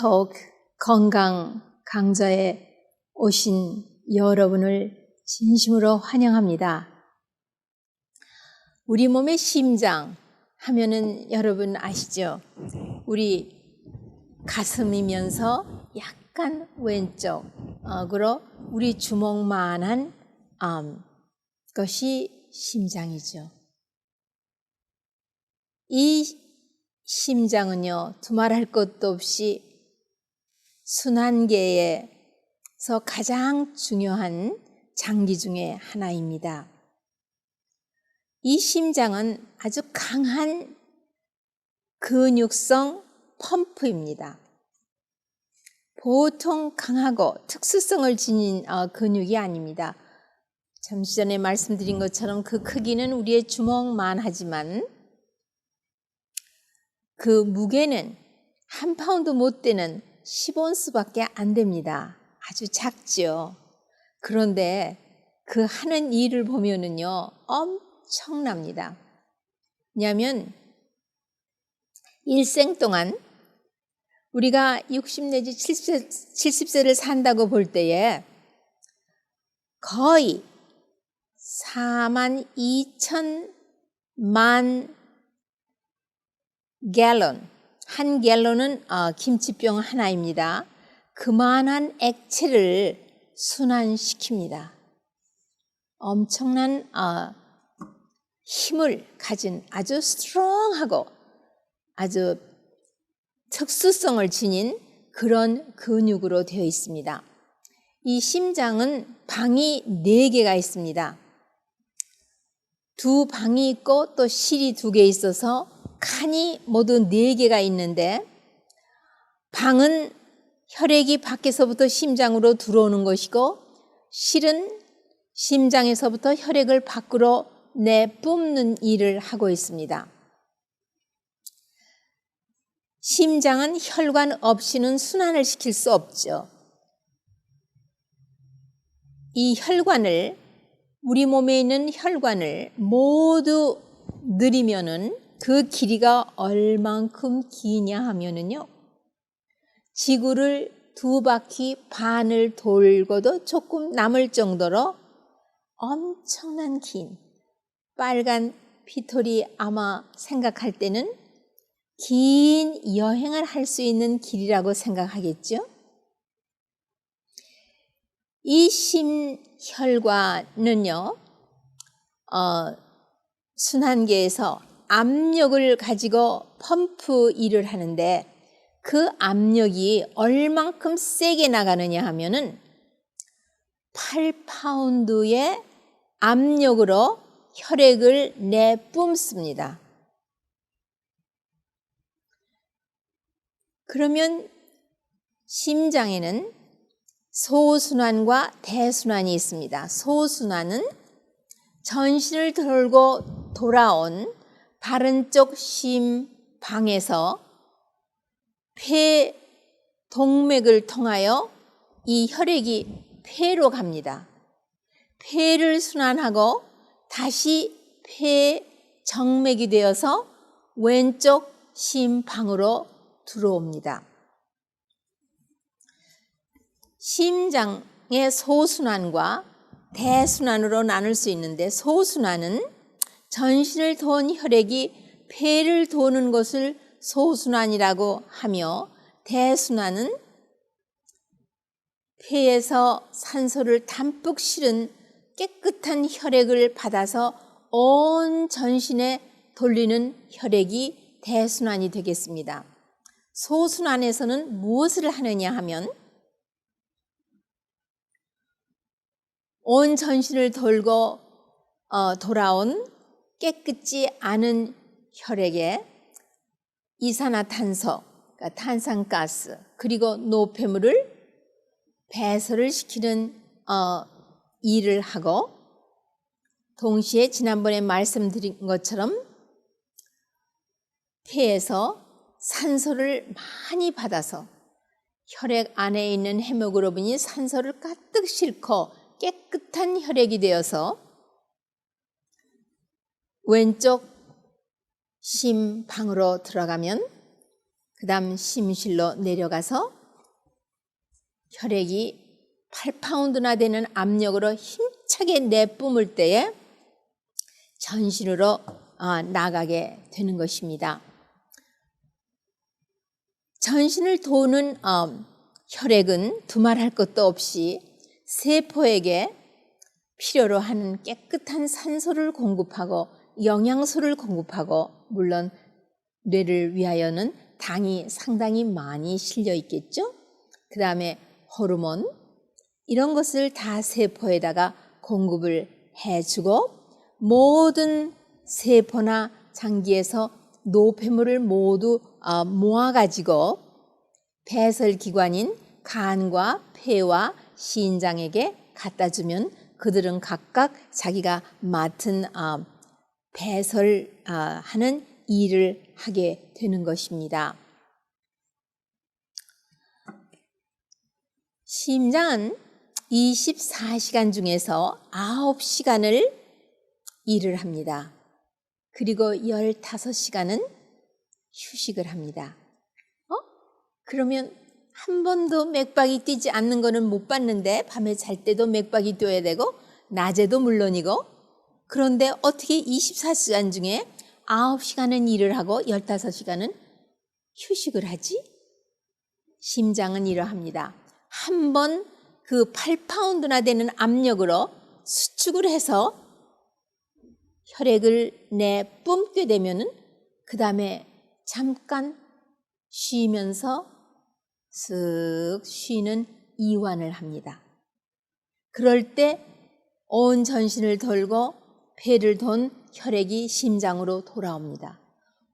톡 건강 강좌에 오신 여러분을 진심으로 환영합니다. 우리 몸의 심장 하면은 여러분 아시죠? 우리 가슴이면서 약간 왼쪽으로 우리 주먹만한 음, 것이 심장이죠. 이 심장은요, 두말할 것도 없이 순환계에서 가장 중요한 장기 중에 하나입니다. 이 심장은 아주 강한 근육성 펌프입니다. 보통 강하고 특수성을 지닌 어, 근육이 아닙니다. 잠시 전에 말씀드린 것처럼 그 크기는 우리의 주먹만 하지만 그 무게는 한 파운드 못 되는 10온스밖에 안 됩니다. 아주 작죠. 그런데 그 하는 일을 보면은요, 엄청납니다. 왜냐하면 일생 동안 우리가 60 내지 70세, 70세를 산다고 볼 때에 거의 4만 2천만 갤런, 한 갤런은 어, 김치병 하나입니다. 그만한 액체를 순환시킵니다. 엄청난 어, 힘을 가진 아주 스트롱하고 아주 특수성을 지닌 그런 근육으로 되어 있습니다. 이 심장은 방이 네 개가 있습니다. 두 방이 있고 또 실이 두 개 있어서 칸이 모두 네 개가 있는데 방은 혈액이 밖에서부터 심장으로 들어오는 것이고 실은 심장에서부터 혈액을 밖으로 내뿜는 일을 하고 있습니다. 심장은 혈관 없이는 순환을 시킬 수 없죠. 이 혈관을 우리 몸에 있는 혈관을 모두 느리면은 그 길이가 얼만큼 기냐 하면은요. 지구를 두 바퀴 반을 돌고도 조금 남을 정도로 엄청난 긴 빨간 피톨이 아마 생각할 때는 긴 여행을 할 수 있는 길이라고 생각하겠죠? 이 심혈관은요, 어, 순환계에서 압력을 가지고 펌프 일을 하는데 그 압력이 얼만큼 세게 나가느냐 하면은 8파운드의 압력으로 혈액을 내뿜습니다. 그러면 심장에는 소순환과 대순환이 있습니다. 소순환은 전신을 돌고 돌아온 바른 쪽 심 방에서 폐 동맥을 통하여 이 혈액이 폐로 갑니다. 폐를 순환하고 다시 폐 정맥이 되어서 왼쪽 심방으로 들어옵니다. 심장의 소순환과 대순환으로 나눌 수 있는데 소순환은 전신을 도는 혈액이 폐를 도는 것을 소순환이라고 하며 대순환은 폐에서 산소를 담뿍 실은 깨끗한 혈액을 받아서 온 전신에 돌리는 혈액이 대순환이 되겠습니다. 소순환에서는 무엇을 하느냐 하면 온 전신을 돌고 어, 돌아온 깨끗지 않은 혈액에 이산화탄소, 그러니까 탄산가스, 그리고 노폐물을 배설을 시키는 어, 일을 하고 동시에 지난번에 말씀드린 것처럼 폐에서 산소를 많이 받아서 혈액 안에 있는 헤모글로빈이 산소를 가득 싣고 깨끗한 혈액이 되어서 왼쪽 심방으로 들어가면 그 다음 심실로 내려가서 혈액이 8파운드나 되는 압력으로 힘차게 내뿜을 때에 전신으로 아, 나가게 되는 것입니다. 전신을 도는 어, 혈액은 두말할 것도 없이 세포에게 필요로 하는 깨끗한 산소를 공급하고 영양소를 공급하고 물론 뇌를 위하여는 당이 상당히 많이 실려 있겠죠. 그 다음에 호르몬 이런 것을 다 세포에다가 공급을 해주고 모든 세포나 장기에서 노폐물을 모두 어, 모아가지고 배설기관인 간과 폐와 신장에게 갖다 주면 그들은 각각 자기가 맡은 어, 배설하는 일을 하게 되는 것입니다. 심장은 24시간 중에서 9시간을 일을 합니다. 그리고 15시간은 휴식을 합니다. 어? 그러면 한 번도 맥박이 뛰지 않는 거는 못 봤는데 밤에 잘 때도 맥박이 뛰어야 되고 낮에도 물론이고 그런데 어떻게 24시간 중에 9시간은 일을 하고 15시간은 휴식을 하지? 심장은 이러합니다. 한 번 그 8파운드나 되는 압력으로 수축을 해서 혈액을 내뿜게 되면은 그 다음에 잠깐 쉬면서 쓱 쉬는 이완을 합니다. 그럴 때 온 전신을 돌고 폐를 돈 혈액이 심장으로 돌아옵니다.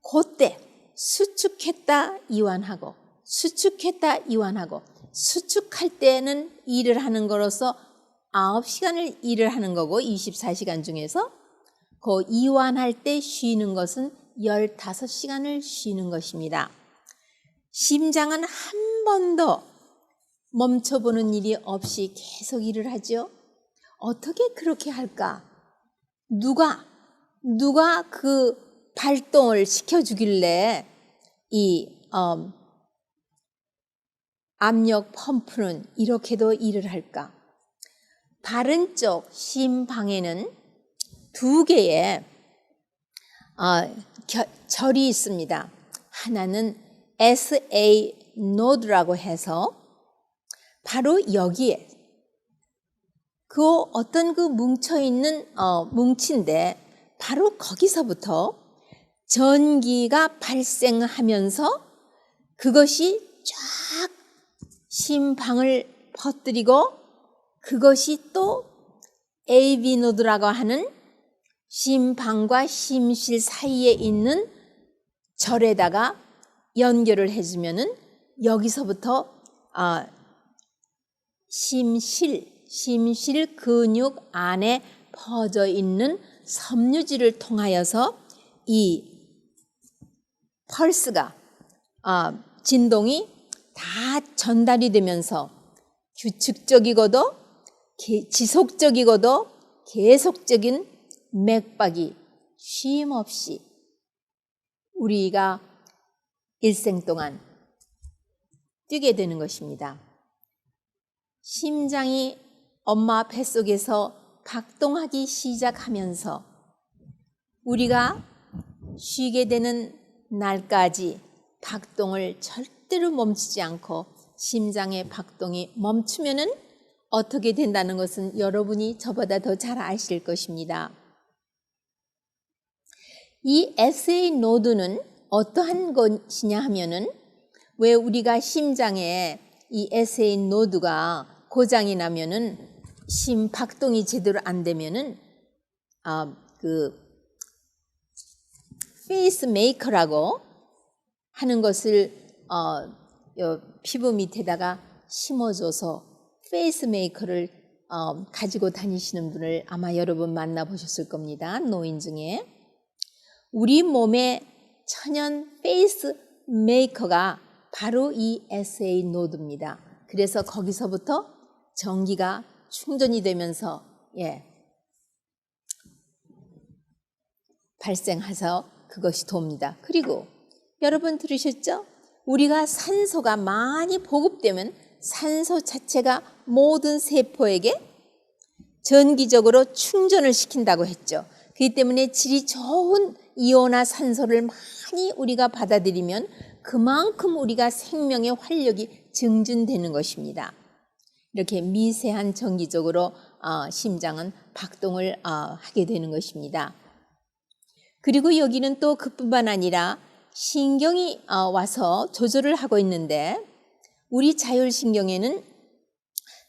그때 수축했다 이완하고 수축했다 이완하고 수축할 때는 일을 하는 거로서 9시간을 일을 하는 거고 24시간 중에서 그 이완할 때 쉬는 것은 15시간을 쉬는 것입니다. 심장은 한 번도 멈춰보는 일이 없이 계속 일을 하죠. 어떻게 그렇게 할까? 누가, 누가 그 발동을 시켜주길래 이, 어, 압력 펌프는 이렇게도 일을 할까? 바른 쪽 심방에는 두 개의 어, 겨, 절이 있습니다. 하나는 SA 노드라고 해서 바로 여기에 그 어떤 그 뭉쳐 있는 어, 뭉치인데 바로 거기서부터 전기가 발생하면서 그것이 쫙 심방을 퍼뜨리고 그것이 또 AV 노드라고 하는 심방과 심실 사이에 있는 절에다가 연결을 해주면은 여기서부터 아, 심실 심실 근육 안에 퍼져 있는 섬유질을 통하여서 이 펄스가 아, 진동이 다 전달이 되면서 규칙적이고도 지속적이고도 계속적인 맥박이 쉼 없이 우리가 일생 동안 뛰게 되는 것입니다. 심장이 엄마 뱃속에서 박동하기 시작하면서 우리가 쉬게 되는 날까지 박동을 절대로 멈추지 않고 심장의 박동이 멈추면은 어떻게 된다는 것은 여러분이 저보다 더 잘 아실 것입니다. 이 SA 노드는 어떠한 것이냐 하면은 왜 우리가 심장에 이 SA 노드가 고장이 나면은 심박동이 제대로 안 되면은 아, 그 페이스 메이커라고 하는 것을 어, 피부 밑에다가 심어줘서 페이스 메이커를 어, 가지고 다니시는 분을 아마 여러분 만나보셨을 겁니다. 노인 중에. 우리 몸의 천연 페이스 메이커가 바로 이 SA 노드입니다. 그래서 거기서부터 전기가 충전이 되면서 예 발생해서 그것이 돕니다. 그리고 여러분 들으셨죠? 우리가 산소가 많이 보급되면 산소 자체가 모든 세포에게 전기적으로 충전을 시킨다고 했죠. 그렇기 때문에 질이 좋은 이온화 산소를 많이 우리가 받아들이면 그만큼 우리가 생명의 활력이 증진되는 것입니다. 이렇게 미세한 전기적으로 어, 심장은 박동을 어, 하게 되는 것입니다. 그리고 여기는 또 그뿐만 아니라 신경이 어, 와서 조절을 하고 있는데 우리 자율신경에는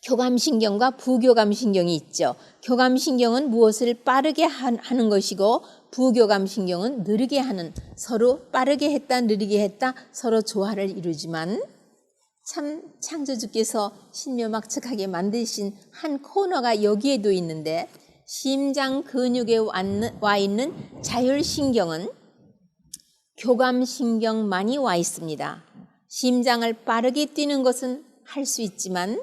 교감신경과 부교감신경이 있죠. 교감신경은 무엇을 빠르게 하는 것이고 부교감신경은 느리게 하는 서로 빠르게 했다 느리게 했다 서로 조화를 이루지만 참 창조주께서 신묘막측하게 만드신 한 코너가 여기에도 있는데 심장 근육에 와 있는 자율신경은 교감신경만이 와 있습니다. 심장을 빠르게 뛰는 것은 할 수 있지만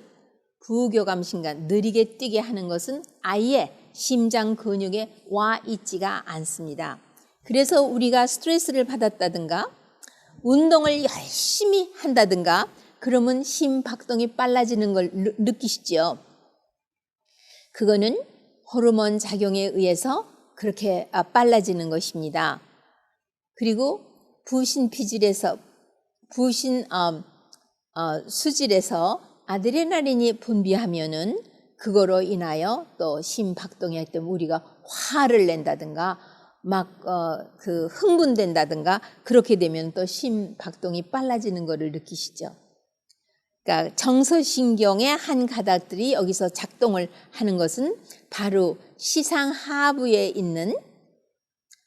부교감신경 느리게 뛰게 하는 것은 아예 심장 근육에 와 있지가 않습니다. 그래서 우리가 스트레스를 받았다든가 운동을 열심히 한다든가 그러면 심박동이 빨라지는 걸 느끼시죠? 그거는 호르몬 작용에 의해서 그렇게 아, 빨라지는 것입니다. 그리고 부신 피질에서 부신 어, 어, 수질에서 아드레날린이 분비하면은 그거로 인하여 또 심박동이 할때 우리가 화를 낸다든가 막그 어, 흥분된다든가 그렇게 되면 또 심박동이 빨라지는 것을 느끼시죠. 그러니까 정서신경의 한 가닥들이 여기서 작동을 하는 것은 바로 시상 하부에 있는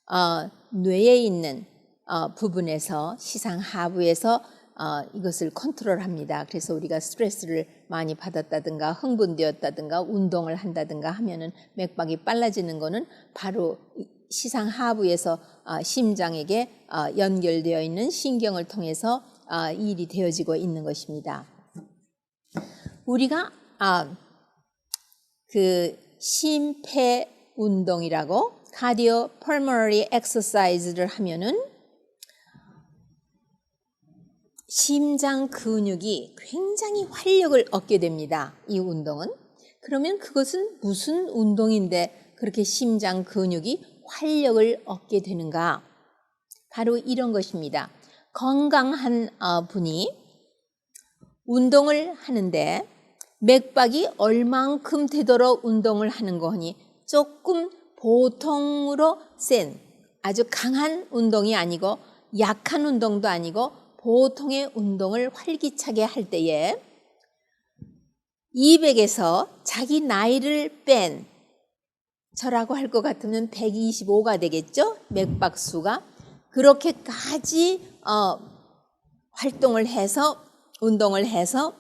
어, 뇌에 있는 어, 부분에서 시상 하부에서 어, 이것을 컨트롤합니다. 그래서 우리가 스트레스를 많이 받았다든가 흥분되었다든가 운동을 한다든가 하면은 맥박이 빨라지는 것은 바로 시상 하부에서 어, 심장에게 어, 연결되어 있는 신경을 통해서 어, 일이 되어지고 있는 것입니다. 우리가 아, 그 심폐 운동이라고 카디오 펄머너리 엑서사이즈를 하면은 심장 근육이 굉장히 활력을 얻게 됩니다. 이 운동은. 그러면 그것은 무슨 운동인데 그렇게 심장 근육이 활력을 얻게 되는가? 바로 이런 것입니다. 건강한 어, 분이 운동을 하는데 맥박이 얼만큼 되도록 운동을 하는 거니 조금 보통으로 센 아주 강한 운동이 아니고 약한 운동도 아니고 보통의 운동을 활기차게 할 때에 200에서 자기 나이를 뺀 저라고 할 것 같으면 125가 되겠죠? 맥박수가. 그렇게까지 어, 활동을 해서 운동을 해서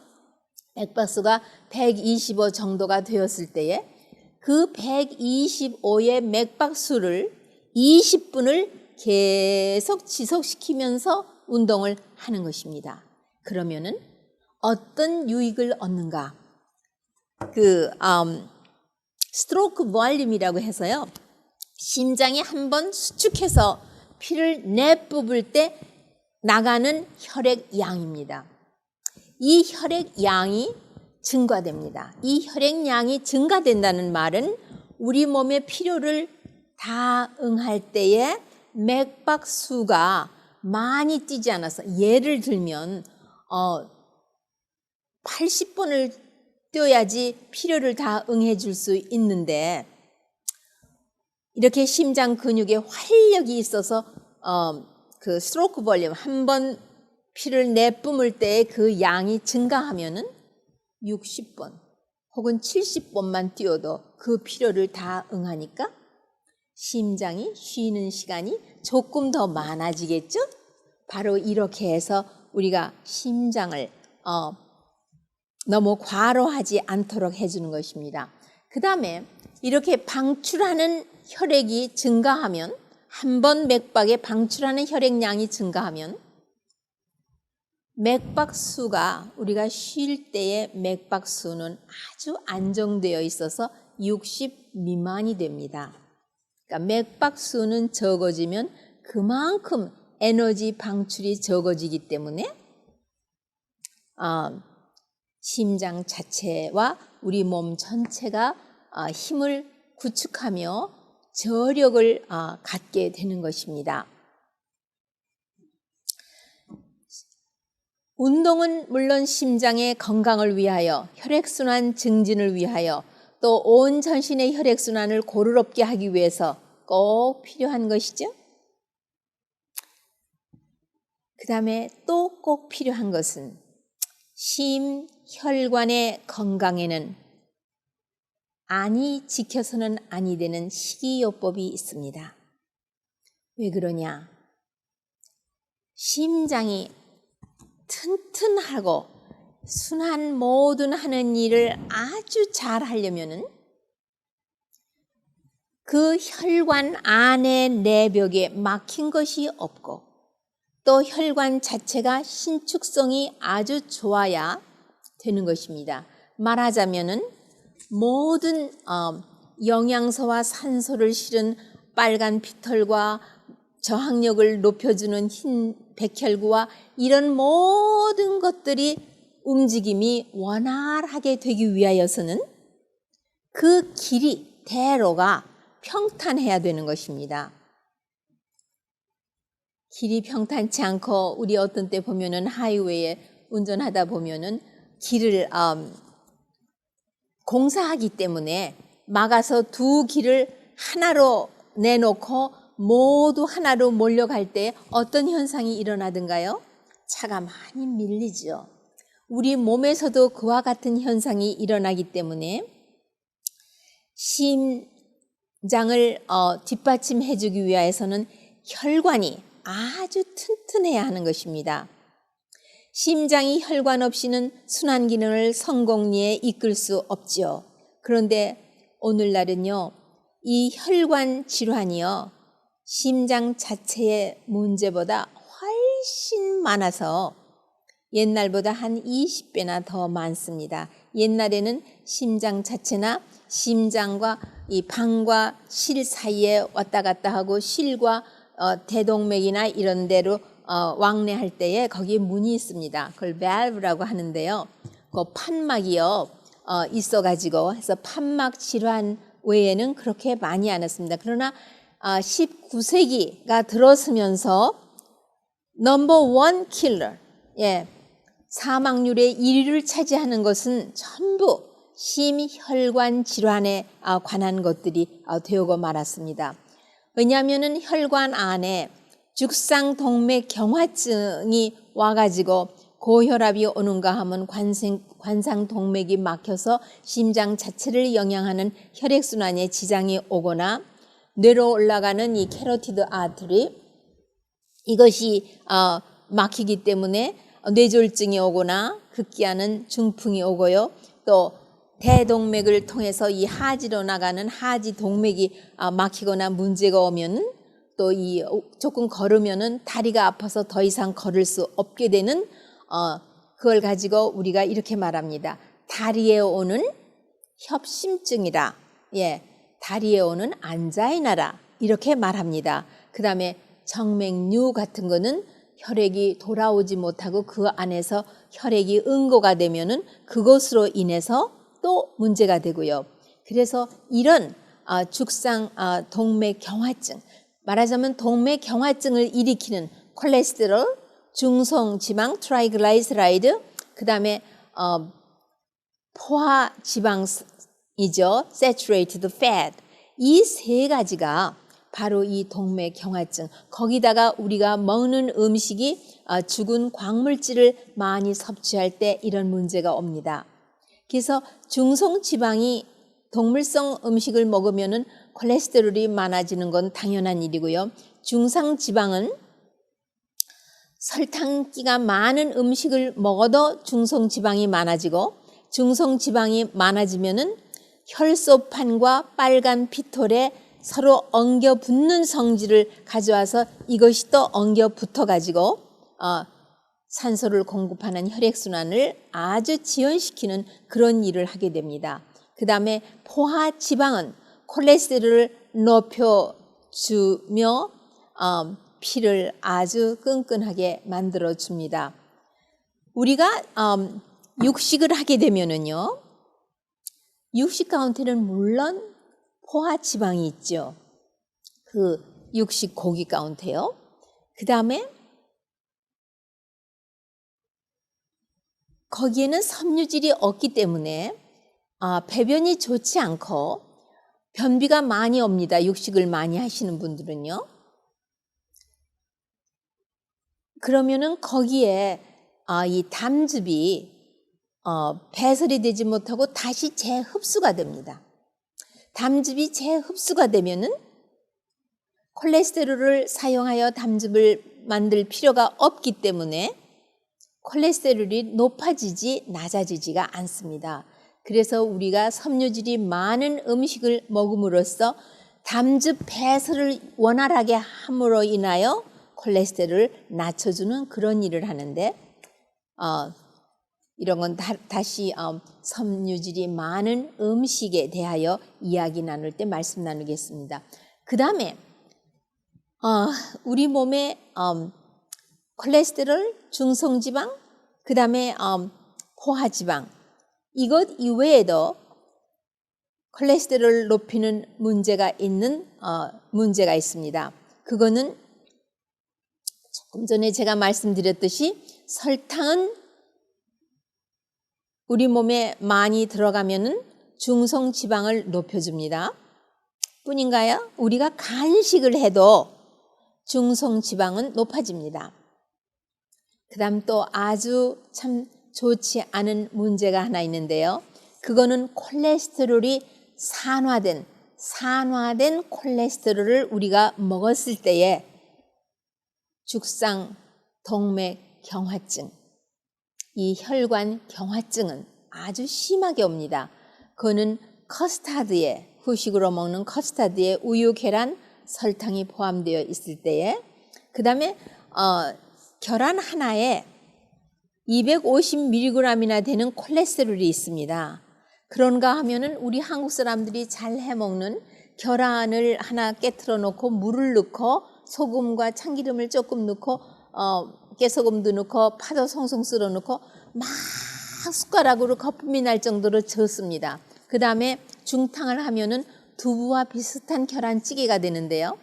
맥박수가 125 정도가 되었을 때에 그 125의 맥박수를 20분을 계속 지속시키면서 운동을 하는 것입니다. 그러면은 어떤 유익을 얻는가? 그 음, 스트로크 볼륨이라고 해서요. 심장이 한 번 수축해서 피를 내뿜을 때 나가는 혈액 양입니다. 이 혈액 양이 증가됩니다. 이 혈액 양이 증가된다는 말은 우리 몸의 필요를 다 응할 때에 맥박수가 많이 뛰지 않아서 예를 들면 어 80번을 뛰어야지 필요를 다 응해 줄 수 있는데 이렇게 심장 근육에 활력이 있어서 어 그 스트로크 볼륨 한 번 피를 내뿜을 때그 양이 증가하면은 60번 혹은 70번만 뛰어도 그 필요를 다 응하니까 심장이 쉬는 시간이 조금 더 많아지겠죠? 바로 이렇게 해서 우리가 심장을 어, 너무 과로하지 않도록 해주는 것입니다. 그 다음에 이렇게 방출하는 혈액이 증가하면 한 번 맥박에 방출하는 혈액량이 증가하면 맥박수가 우리가 쉴 때의 맥박수는 아주 안정되어 있어서 60 미만이 됩니다. 그러니까 맥박수는 적어지면 그만큼 에너지 방출이 적어지기 때문에 어, 심장 자체와 우리 몸 전체가 어, 힘을 구축하며 저력을 어, 갖게 되는 것입니다. 운동은 물론 심장의 건강을 위하여 혈액순환 증진을 위하여 또 온 전신의 혈액순환을 고르럽게 하기 위해서 꼭 필요한 것이죠. 그 다음에 또 꼭 필요한 것은 심 혈관의 건강에는 안이 지켜서는 아니 되는 식이요법이 있습니다. 왜 그러냐? 심장이 튼튼하고 순한 모든 하는 일을 아주 잘 하려면은 그 혈관 안의 내벽에 막힌 것이 없고 또 혈관 자체가 신축성이 아주 좋아야 되는 것입니다. 말하자면은 모든 어, 영양소와 산소를 실은 빨간 피털과 저항력을 높여주는 흰 백혈구와 이런 모든 것들이 움직임이 원활하게 되기 위하여서는 그 길이 대로가 평탄해야 되는 것입니다. 길이 평탄치 않고 우리 어떤 때 보면은 하이웨이에 운전하다 보면은 길을 음, 공사하기 때문에 막아서 두 길을 하나로 내놓고 모두 하나로 몰려갈 때 어떤 현상이 일어나든가요? 차가 많이 밀리죠. 우리 몸에서도 그와 같은 현상이 일어나기 때문에 심장을 어, 뒷받침해주기 위해서는 혈관이 아주 튼튼해야 하는 것입니다. 심장이 혈관 없이는 순환 기능을 성공리에 이끌 수 없지요. 그런데 오늘날은요, 이 혈관 질환이요, 심장 자체의 문제보다 훨씬 많아서 옛날보다 한 20배나 더 많습니다. 옛날에는 심장 자체나 심장과 이 방과 실 사이에 왔다 갔다 하고 실과 어, 대동맥이나 이런 데로 어, 왕래할 때에 거기에 문이 있습니다. 그걸 valve라고 하는데요. 그 판막이요 어, 있어가지고 해서 판막 질환 외에는 그렇게 많이 않았습니다. 그러나 아, 19세기가 들어서면서 넘버 원 킬러, 예, 사망률의 1위를 차지하는 것은 전부 심혈관 질환에 아, 관한 것들이 아, 되어고 말았습니다. 왜냐하면 혈관 안에 죽상 동맥 경화증이 와가지고 고혈압이 오는가 하면 관생, 관상 동맥이 막혀서 심장 자체를 영향하는 혈액순환에 지장이 오거나 뇌로 올라가는 이 캐로티드 아트리 이것이 어, 막히기 때문에 뇌졸중이 오거나 급기야는 중풍이 오고요. 또 대동맥을 통해서 이 하지로 나가는 하지 동맥이 어, 막히거나 문제가 오면 또 이 조금 걸으면은 다리가 아파서 더 이상 걸을 수 없게 되는 어, 그걸 가지고 우리가 이렇게 말합니다. 다리에 오는 협심증이라. 예. 다리에 오는 안자이나라 이렇게 말합니다. 그 다음에 정맥류 같은 거는 혈액이 돌아오지 못하고 그 안에서 혈액이 응고가 되면은 그것으로 인해서 또 문제가 되고요. 그래서 이런 아, 죽상 아, 동맥 경화증 말하자면 동맥 경화증을 일으키는 콜레스테롤, 중성 지방 트라이글라이스라이드, 그 다음에 어, 포화 지방 이죠. saturated fat. 이 세 가지가 바로 이 동맥 경화증. 거기다가 우리가 먹는 음식이 어, 죽은 광물질을 많이 섭취할 때 이런 문제가 옵니다. 그래서 중성 지방이 동물성 음식을 먹으면은 콜레스테롤이 많아지는 건 당연한 일이고요. 중상 지방은 설탕기가 많은 음식을 먹어도 중성 지방이 많아지고 중성 지방이 많아지면은 혈소판과 빨간 피톨에 서로 엉겨 붙는 성질을 가져와서 이것이 또 엉겨 붙어 가지고 어, 산소를 공급하는 혈액순환을 아주 지연시키는 그런 일을 하게 됩니다. 그 다음에 포화 지방은 콜레스테롤을 높여주며 어, 피를 아주 끈끈하게 만들어 줍니다. 우리가 음, 육식을 하게 되면은요, 육식 가운데는 물론 포화 지방이 있죠. 그 육식 고기 가운데요. 그 다음에 거기에는 섬유질이 없기 때문에 아, 배변이 좋지 않고 변비가 많이 옵니다. 육식을 많이 하시는 분들은요. 그러면은 거기에 아, 이 담즙이 어, 배설이 되지 못하고 다시 재흡수가 됩니다. 담즙이 재흡수가 되면은 콜레스테롤을 사용하여 담즙을 만들 필요가 없기 때문에 콜레스테롤이 높아지지 낮아지지가 않습니다. 그래서 우리가 섬유질이 많은 음식을 먹음으로써 담즙 배설을 원활하게 함으로 인하여 콜레스테롤을 낮춰주는 그런 일을 하는데 어, 이런 건 다, 시 어, 섬유질이 많은 음식에 대하여 이야기 나눌 때 말씀 나누겠습니다. 그 다음에 어, 우리 몸에 음, 콜레스테롤, 중성지방, 그 다음에 음, 포화지방 이것 이외에도 콜레스테롤을 높이는 문제가 있는 어, 문제가 있습니다. 그거는 조금 전에 제가 말씀드렸듯이 설탕은 우리 몸에 많이 들어가면은 중성 지방을 높여줍니다. 뿐인가요? 우리가 간식을 해도 중성 지방은 높아집니다. 그 다음 또 아주 참 좋지 않은 문제가 하나 있는데요. 그거는 콜레스테롤이 산화된, 산화된 콜레스테롤을 우리가 먹었을 때에 죽상, 동맥, 경화증, 이 혈관 경화증은 아주 심하게 옵니다. 그거는 커스타드에, 후식으로 먹는 커스타드에 우유, 계란, 설탕이 포함되어 있을 때에 그 다음에 어, 계란 하나에 250mg이나 되는 콜레스테롤이 있습니다. 그런가 하면은 우리 한국 사람들이 잘 해먹는 계란을 하나 깨트려 놓고 물을 넣고 소금과 참기름을 조금 넣고 어, 깨소금도 넣고 파도 송송 썰어 넣고 막 숟가락으로 거품이 날 정도로 젓습니다. 그 다음에 중탕을 하면은 두부와 비슷한 계란찌개가 되는데요.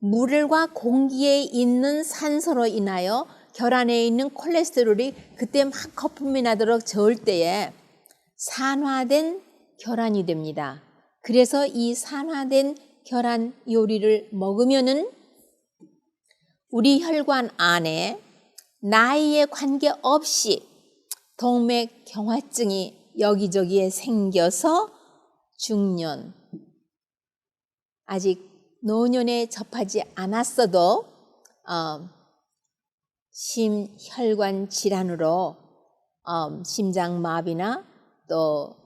물과 공기에 있는 산소로 인하여 결안에 있는 콜레스테롤이 그때 막 거품이 나도록 저을 때에 산화된 결안이 됩니다. 그래서 이 산화된 결안 요리를 먹으면은 우리 혈관 안에 나이에 관계없이 동맥 경화증이 여기저기에 생겨서 중년, 아직 노년에 접하지 않았어도 어, 심혈관 질환으로 어, 심장마비나 또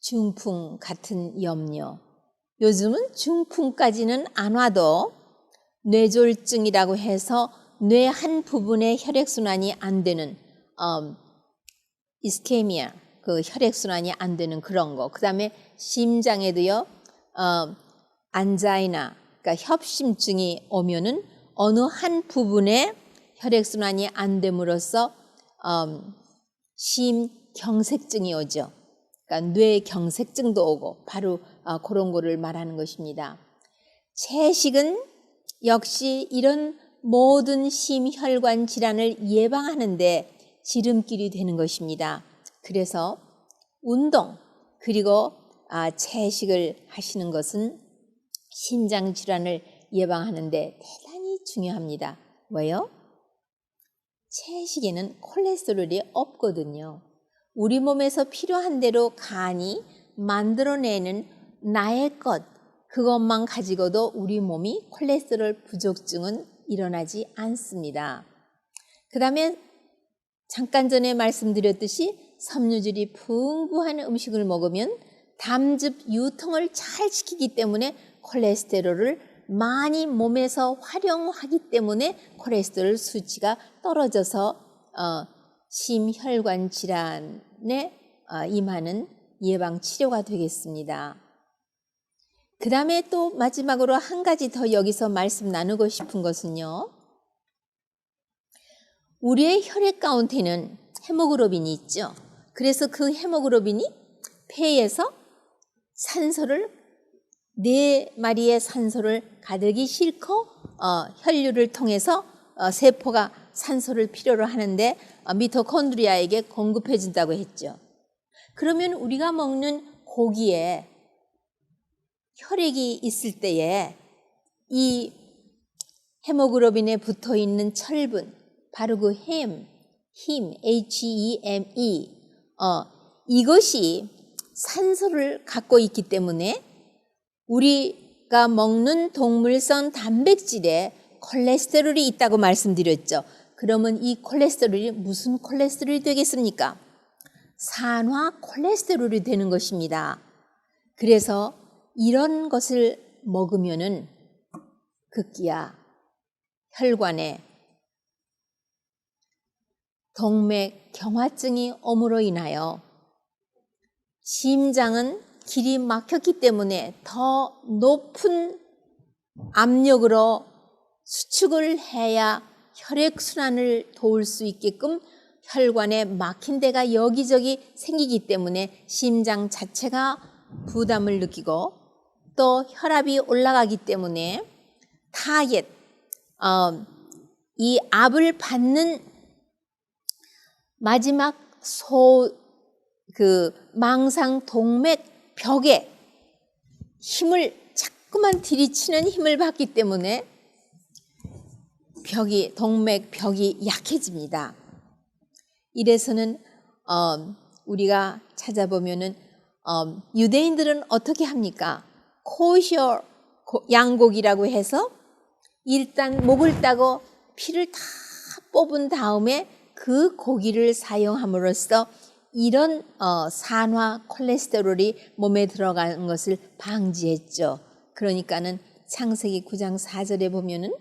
중풍 같은 염려. 요즘은 중풍까지는 안 와도 뇌졸중이라고 해서 뇌 한 부분의 혈액순환이 안 되는 어, 이스케미아 그 혈액순환이 안 되는 그런 거. 그 다음에 심장에도요, 어, 안자이나, 그러니까 협심증이 오면은 어느 한 부분에 혈액순환이 안 됨으로써 음, 심경색증이 오죠. 그러니까 뇌경색증도 오고 바로 어, 그런 거를 말하는 것입니다. 채식은 역시 이런 모든 심혈관 질환을 예방하는데 지름길이 되는 것입니다. 그래서 운동 그리고 아, 채식을 하시는 것은 심장 질환을 예방하는데 대단히 중요합니다. 왜요? 채식에는 콜레스테롤이 없거든요. 우리 몸에서 필요한 대로 간이 만들어내는 나의 것, 그것만 가지고도 우리 몸이 콜레스테롤 부족증은 일어나지 않습니다. 그 다음에 잠깐 전에 말씀드렸듯이 섬유질이 풍부한 음식을 먹으면 담즙 유통을 잘 시키기 때문에 콜레스테롤을 많이 몸에서 활용하기 때문에 콜레스테롤 수치가 떨어져서 어, 심혈관 질환에 어, 임하는 예방 치료가 되겠습니다. 그 다음에 또 마지막으로 한 가지 더 여기서 말씀 나누고 싶은 것은요. 우리의 혈액 가운데는 헤모그로빈이 있죠. 그래서 그 헤모그로빈이 폐에서 산소를 네 마리의 산소를 가득히 싣고 어, 혈류를 통해서 어, 세포가 산소를 필요로 하는데 어, 미토콘드리아에게 공급해 준다고 했죠. 그러면 우리가 먹는 고기에 혈액이 있을 때에 이 헤모그로빈에 붙어 있는 철분, 바로 그 햄, 힘, H-E-M-E, 어, 이것이 산소를 갖고 있기 때문에 우리가 먹는 동물성 단백질에 콜레스테롤이 있다고 말씀드렸죠. 그러면 이 콜레스테롤이 무슨 콜레스테롤이 되겠습니까? 산화 콜레스테롤이 되는 것입니다. 그래서 이런 것을 먹으면은 급기야. 혈관에 동맥 경화증이 오므로 인하여 심장은 길이 막혔기 때문에 더 높은 압력으로 수축을 해야 혈액순환을 도울 수 있게끔 혈관에 막힌 데가 여기저기 생기기 때문에 심장 자체가 부담을 느끼고 또 혈압이 올라가기 때문에 타겟, 어, 이 압을 받는 마지막 소, 그 망상 동맥 벽에 힘을 자꾸만 들이치는 힘을 받기 때문에 벽이 동맥 벽이 약해집니다. 이래서는 어, 우리가 찾아보면은 어, 유대인들은 어떻게 합니까? 코셔 양고기라고 해서 일단 목을 따고 피를 다 뽑은 다음에 그 고기를 사용함으로써 이런 어, 산화 콜레스테롤이 몸에 들어가는 것을 방지했죠. 그러니까는 창세기 9장 4절에 보면은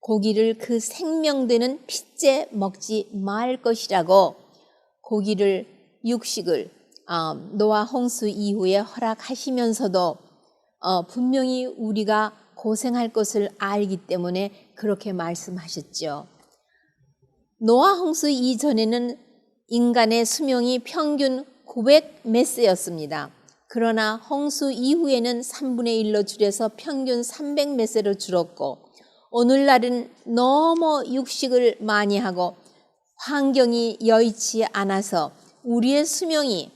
고기를 그 생명되는 핏째 먹지 말 것이라고 고기를 육식을 어, 노아 홍수 이후에 허락하시면서도 어, 분명히 우리가 고생할 것을 알기 때문에 그렇게 말씀하셨죠. 노아 홍수 이전에는 인간의 수명이 평균 900몇 세였습니다. 그러나 홍수 이후에는 3분의 1로 줄여서 평균 300몇 세로 줄었고 오늘날은 너무 육식을 많이 하고 환경이 여의치 않아서 우리의 수명이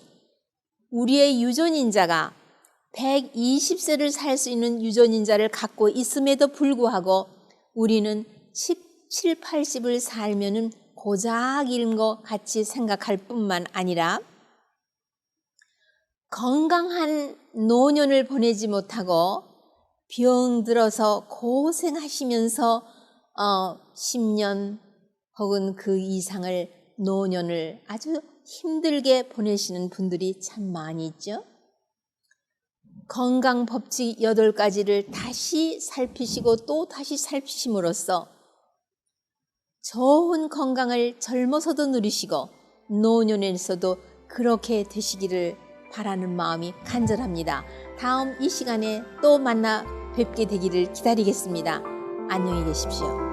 우리의 유전인자가 120세를 살 수 있는 유전인자를 갖고 있음에도 불구하고 우리는 7, 80을 살면은 고작 잃은 것 같이 생각할 뿐만 아니라 건강한 노년을 보내지 못하고 병들어서 고생하시면서 어, 10년 혹은 그 이상을 노년을 아주 힘들게 보내시는 분들이 참 많이 있죠. 건강 법칙 8가지를 다시 살피시고 또 다시 살피심으로써 좋은 건강을 젊어서도 누리시고 노년에서도 그렇게 되시기를 바라는 마음이 간절합니다. 다음 이 시간에 또 만나 뵙게 되기를 기다리겠습니다. 안녕히 계십시오.